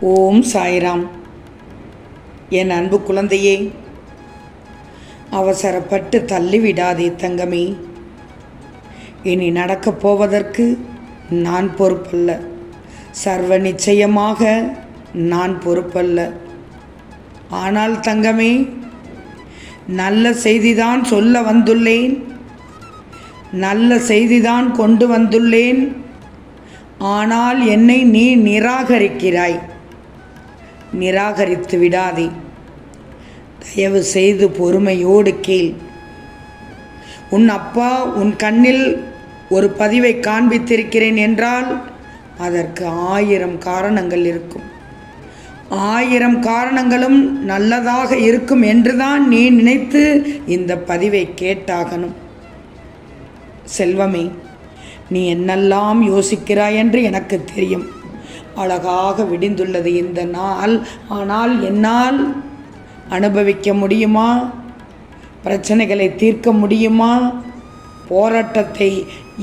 ஓம் சாய்ராம். என் அன்பு குழந்தையே அவசரப்பட்டு தள்ளிவிடாதே தங்கமே. இனி நடக்கப் போவதற்கு நான் பொறுப்பல்ல. சர்வ நிச்சயமாக நான் பொறுப்பல்ல. ஆனால் தங்கமே நல்ல செய்திதான் சொல்ல வந்துள்ளேன். நல்ல செய்திதான் கொண்டு வந்துள்ளேன். ஆனால் என்னை நீ நிராகரிக்கிறாய். நிராகரித்து விடாதே. தயவு செய்து பொறுமையோடு கேள். உன் அப்பா உன் கண்ணில் ஒரு பதிவை காண்பித்திருக்கிறேன் என்றால் அதற்கு ஆயிரம் காரணங்கள் இருக்கும். ஆயிரம் காரணங்களும் நல்லதாக இருக்கும் என்றுதான் நீ நினைத்து இந்த பதிவை கேட்டாகணும். செல்வமே நீ என்னெல்லாம் யோசிக்கிறாய் என்று எனக்கு தெரியும். அழகாக விடிந்துள்ளது இந்த நாள். ஆனால் என்னால் அனுபவிக்க முடியுமா? பிரச்சனைகளை தீர்க்க முடியுமா? போராட்டத்தை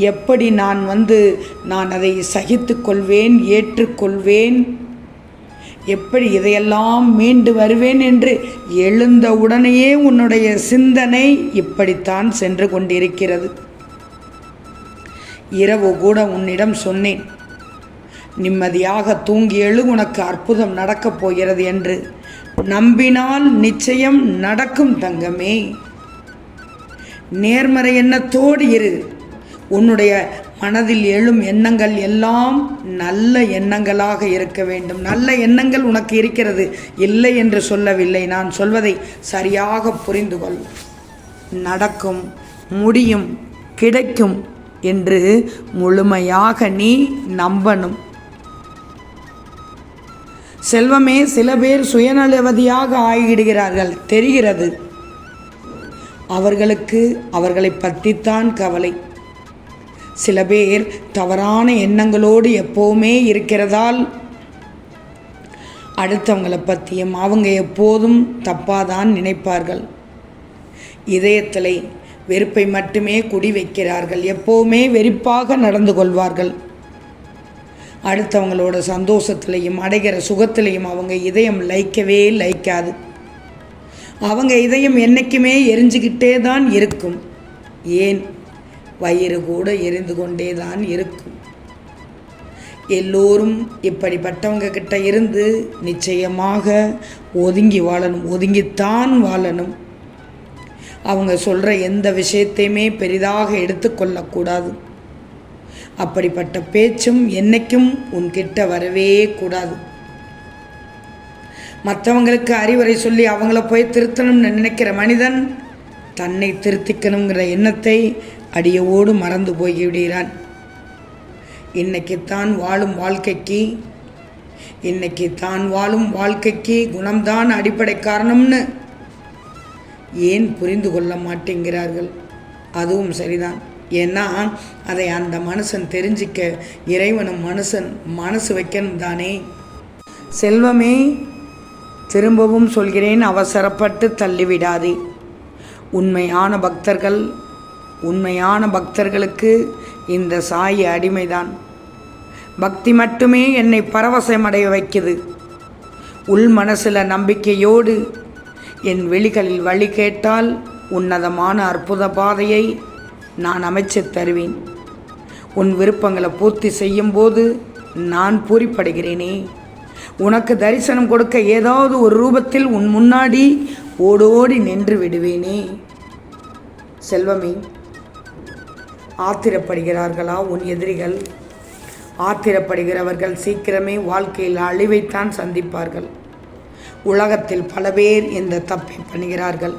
எப்படி நான் வந்து நான் அதை சகித்து கொள்வேன் ஏற்றுக்கொள்வேன்? எப்படி இதையெல்லாம் மீண்டு வருவேன் என்று எழுந்த உடனேயே உன்னுடைய சிந்தனை இப்படித்தான் சென்று கொண்டிருக்கிறது. இரவு கூட உன்னிடம் சொன்னேன். நிம்மதியாக தூங்கி எழு உனக்கு அற்புதம் நடக்கப் போகிறது என்று. நம்பினால் நிச்சயம் நடக்கும் தங்கமே. நேர்மறை எண்ணத்தோடு இரு. உன்னுடைய மனதில் எழும் எண்ணங்கள் எல்லாம் நல்ல எண்ணங்களாக இருக்க வேண்டும். நல்ல எண்ணங்கள் உனக்கு இருக்கிறது. இல்லை என்று சொல்லவில்லை. நான் சொல்வதை சரியாக புரிந்து கொள். நடக்கும் முடியும் கிடைக்கும் என்று முழுமையாக நீ நம்பணும். செல்வமே சில பேர் சுயநலவதியாக ஆகிடுகிறார்கள் தெரிகிறது. அவர்களுக்கு அவர்களை பற்றித்தான் கவலை. சில பேர் தவறான எண்ணங்களோடு எப்போவுமே இருக்கிறதால் அடுத்தவங்களை பற்றியும் அவங்க எப்போதும் தப்பாதான் நினைப்பார்கள். இதயத்தில் வெறுப்பை மட்டுமே குடி வைக்கிறார்கள் எப்போவுமே வெறுப்பாக நடந்து கொள்வார்கள். அடுத்தவங்களோட சந்தோஷத்துலேயும் அடைகிற சுகத்திலையும் அவங்க இதயம் லைக்கவே லைக்காது அவங்க இதயம் என்றைக்குமே எரிஞ்சுக்கிட்டே தான் இருக்கும். ஏன்? வயிறு கூட எரிந்து கொண்டே தான் இருக்கும். எல்லோரும் இப்படிப்பட்டவங்க கிட்ட இருந்து நிச்சயமாக ஒதுங்கி வாழணும் ஒதுங்கித்தான் வாழணும். அவங்க சொல்கிற எந்த விஷயத்தையுமே பெரிதாக எடுத்துக்கொள்ளக்கூடாது. அப்படிப்பட்ட பேச்சும் என்றைக்கும் உன்கிட்ட வரவே கூடாது. மற்றவங்களுக்கு அறிவுரை சொல்லி அவங்கள போய் திருத்தணும்னு நினைக்கிற மனிதன் தன்னை திருத்திக்கணுங்கிற எண்ணத்தை அடியோடு மறந்து போய்விடுகிறான். இன்னைக்கு தான் வாழும் வாழ்க்கைக்கு இன்னைக்கு தான் வாழும் வாழ்க்கைக்கு குணம்தான் அடிப்படை காரணம்னு ஏன் புரிந்து கொள்ள மாட்டேங்கிறார்கள்? அதுவும் சரிதான். ஏன்னா அதை அந்த மனுஷன் தெரிஞ்சிக்க இறைவனும் மனுஷன் மனசு வைக்கணும் தானே. செல்வமே திரும்பவும் சொல்கிறேன் அவசரப்பட்டு தள்ளிவிடாதே. உண்மையான பக்தர்கள் உண்மையான பக்தர்களுக்கு இந்த சாயி அடிமைதான். பக்தி மட்டுமே என்னை பரவசமடைய வைக்குது. உள் மனசில் நம்பிக்கையோடு என் வெளிகளில் வழி கேட்டால் உன்னதமான அற்புத பாதையை நான் அமைச்சு தருவேன். உன் விருப்பங்களை பூர்த்தி செய்யும்போது நான் பூரிப்படுகிறேனே. உனக்கு தரிசனம் கொடுக்க ஏதாவது ஒரு ரூபத்தில் உன் முன்னாடி ஓடோடி நின்று விடுவேனே. செல்வமே ஆத்திரப்படுகிறார்களா உன் எதிரிகள்? ஆத்திரப்படுகிறவர்கள் சீக்கிரமே வாழ்க்கையில் அழிவைத்தான் சந்திப்பார்கள். உலகத்தில் பல பேர் இந்த தப்பை பண்ணுகிறார்கள்.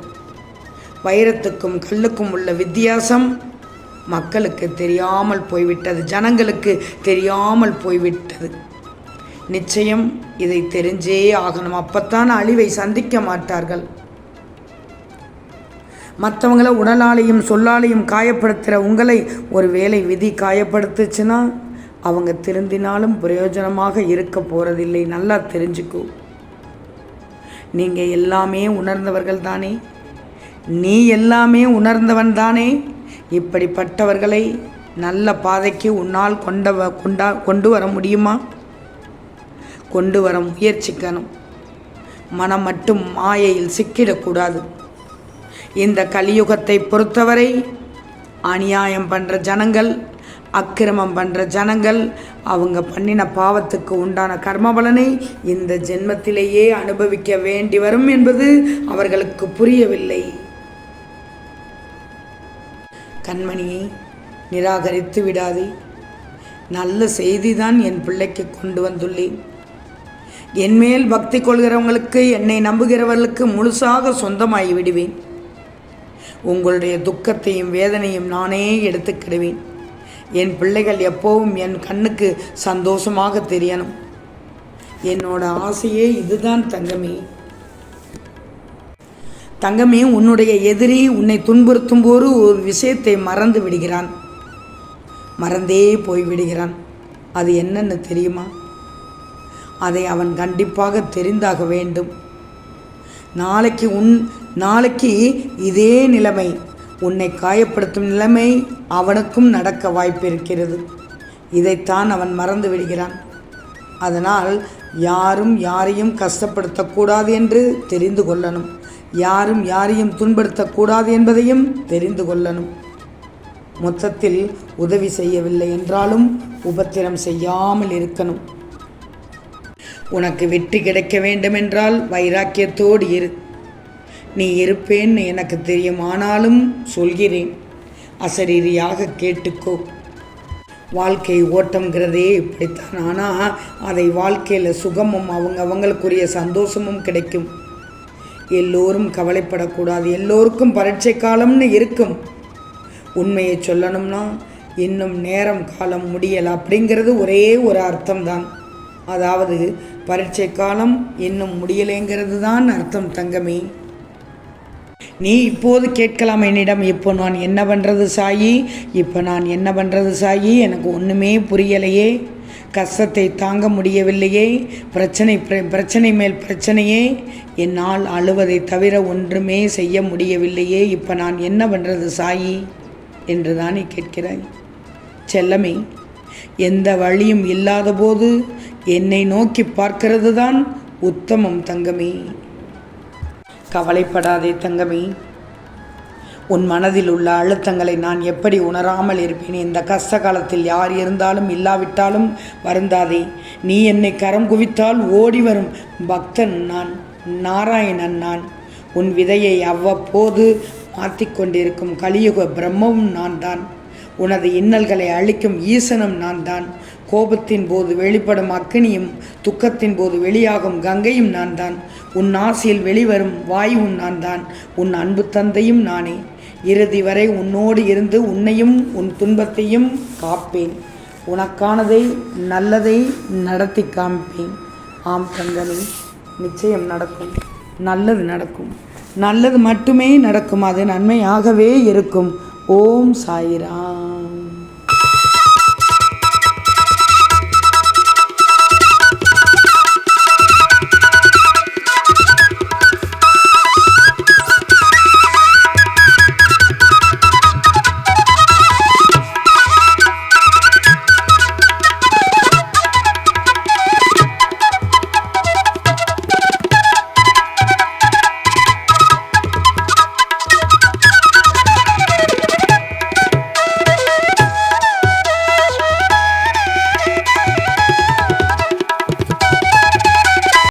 வைரத்துக்கும் கல்லுக்கும் உள்ள வித்தியாசம் மக்களுக்கு தெரியாமல் போய்விட்டது ஜனங்களுக்கு தெரியாமல் போய்விட்டது. நிச்சயம் இதை தெரிஞ்சே ஆகணும். அப்பத்தான் அழிவை சந்திக்க மாட்டார்கள். மற்றவங்கள உடலாலையும் சொல்லாலையும் காயப்படுத்துகிற உங்களை ஒரு வேலை விதி காயப்படுத்துச்சுன்னா அவங்க திருந்தினாலும் பிரயோஜனமாக இருக்க போகிறதில்லை நல்லா தெரிஞ்சுக்கோ. நீங்கள் எல்லாமே உணர்ந்தவர்கள் தானே? நீ எல்லாமே உணர்ந்தவன் தானே? இப்படிப்பட்டவர்களை நல்ல பாதைக்கு உன்னால் கொண்ட கொண்டா கொண்டு வர முடியுமா? கொண்டு வர முயற்சிக்கணும். மனம் மட்டும் மாயையில் சிக்கிடக்கூடாது. இந்த கலியுகத்தை பொறுத்தவரை அநியாயம் பண்ணுற ஜனங்கள் அக்கிரமம் பண்ணுற ஜனங்கள் அவங்க பண்ணின பாவத்துக்கு உண்டான கர்ம பலனை இந்த ஜென்மத்திலேயே அனுபவிக்க வேண்டி வரும் என்பது அவர்களுக்கு புரியவில்லை. கண்மணியை நிராகரித்து விடாதே. நல்ல செய்திதான் என் பிள்ளைக்கு கொண்டு வந்துள்ளேன். என்மேல் பக்தி கொள்கிறவங்களுக்கு என்னை நம்புகிறவர்களுக்கு முழுசாக சொந்தமாகி விடுவேன். உங்களுடைய துக்கத்தையும் வேதனையும் நானே எடுத்துக்கிடுவேன். என் பிள்ளைகள் எப்போவும் என் கண்ணுக்கு சந்தோஷமாக தெரியணும். என்னோட ஆசையே இதுதான் தங்கமே. தங்கமே உன்னுடைய எதிரி உன்னை துன்புறுத்தும் போது ஒரு விஷயத்தை மறந்து விடுகிறான். மறந்தே போய் விடுகிறான். அது என்னென்னு தெரியுமா? அதை அவன் கண்டிப்பாக தெரிந்தாக வேண்டும். நாளைக்கு உன் நாளைக்கு இதே நிலைமை உன்னை காயப்படுத்தும் நிலைமை அவனுக்கும் நடக்க வாய்ப்பிருக்கிறது. இதைத்தான் அவன் மறந்து விடுகிறான். அதனால் யாரும் யாரையும் கஷ்டப்படுத்தக்கூடாது என்று தெரிந்து கொள்ளணும். யாரும் யாரையும் துன்படுத்தக்கூடாது என்பதையும் தெரிந்து கொள்ளணும். மொத்தத்தில் உதவி செய்யவில்லை என்றாலும் உபத்திரம் செய்யாமல் இருக்கணும். உனக்கு வெற்றி கிடைக்க வேண்டுமென்றால் வைராக்கியத்தோடு இரு. நீ இருப்பேன்னு எனக்கு தெரியும் ஆனாலும் சொல்கிறேன். அசரீரியாக கேட்டுக்கோ. வாழ்க்கை ஓட்டம்ங்கிறதே இப்படித்தான். ஆனால் அதை வாழ்க்கையில் சுகமும் அவங்க அவங்களுக்குரிய சந்தோஷமும் கிடைக்கும். எல்லோரும் கவலைப்படக்கூடாது. எல்லோருக்கும் பரீட்சை காலம்னு இருக்கும். உண்மையை சொல்லணும்னா இன்னும் நேரம் காலம் முடியலை அப்படிங்கிறது ஒரே ஒரு அர்த்தம்தான். அதாவது பரீட்சை காலம் இன்னும் முடியலைங்கிறது தான் அர்த்தம் தங்கமே. நீ இப்போது கேட்கலாம் என்னிடம் இப்போ நான் என்ன பண்ணுறது சாயி? இப்போ நான் என்ன பண்ணுறது சாயி? எனக்கு ஒன்றுமே புரியலையே. கஷ்டத்தை தாங்க முடியவில்லையே. பிரச்சனை பிர- பிரச்சனை மேல் பிரச்சனையே. என்னால் அழுவதை தவிர ஒன்றுமே செய்ய முடியவில்லையே. இப்போ நான் என்ன பண்ணுறது சாயி? என்று தானே கேட்கிறாய். செல்லமே எந்த வழியும் இல்லாத போது என்னை நோக்கி பார்க்கிறது தான் உத்தமம் தங்கமே. கவலைப்படாதே தங்கமே. உன் மனதில் உள்ள அழுத்தங்களை நான் எப்படி உணராமல் இருப்பேன்? இந்த கஷ்ட காலத்தில் யார் இருந்தாலும் இல்லாவிட்டாலும் வருந்தாதே. நீ என்னை கரம் குவித்தால் ஓடி வரும் பக்தன் நான் நாராயணன் நான். உன் விதையை அவ்வப்போது மாற்றிக்கொண்டிருக்கும் கலியுக பிரம்மவும் நான் தான் உனது இன்னல்களை அழிக்கும் ஈசனும் நான் தான் கோபத்தின் போது வெளிப்படும் அக்னியும் துக்கத்தின் போது வெளியாகும் கங்கையும் நான் தான் உன் ஆசையில் வெளிவரும் வாயுவும் நான் தான் உன் அன்பு தந்தையும் நானே. இறுதி வரை உன்னோடு இருந்து உன்னையும் உன் துன்பத்தையும் காப்பேன். உனக்கானதை நல்லதை நடத்தி காமிப்பேன் ஆம் தங்கமே நிச்சயம் நடக்கும். நல்லது நடக்கும். நல்லது மட்டுமே நடக்கும். அது நன்மையாகவே இருக்கும். ஓம் சாயிரா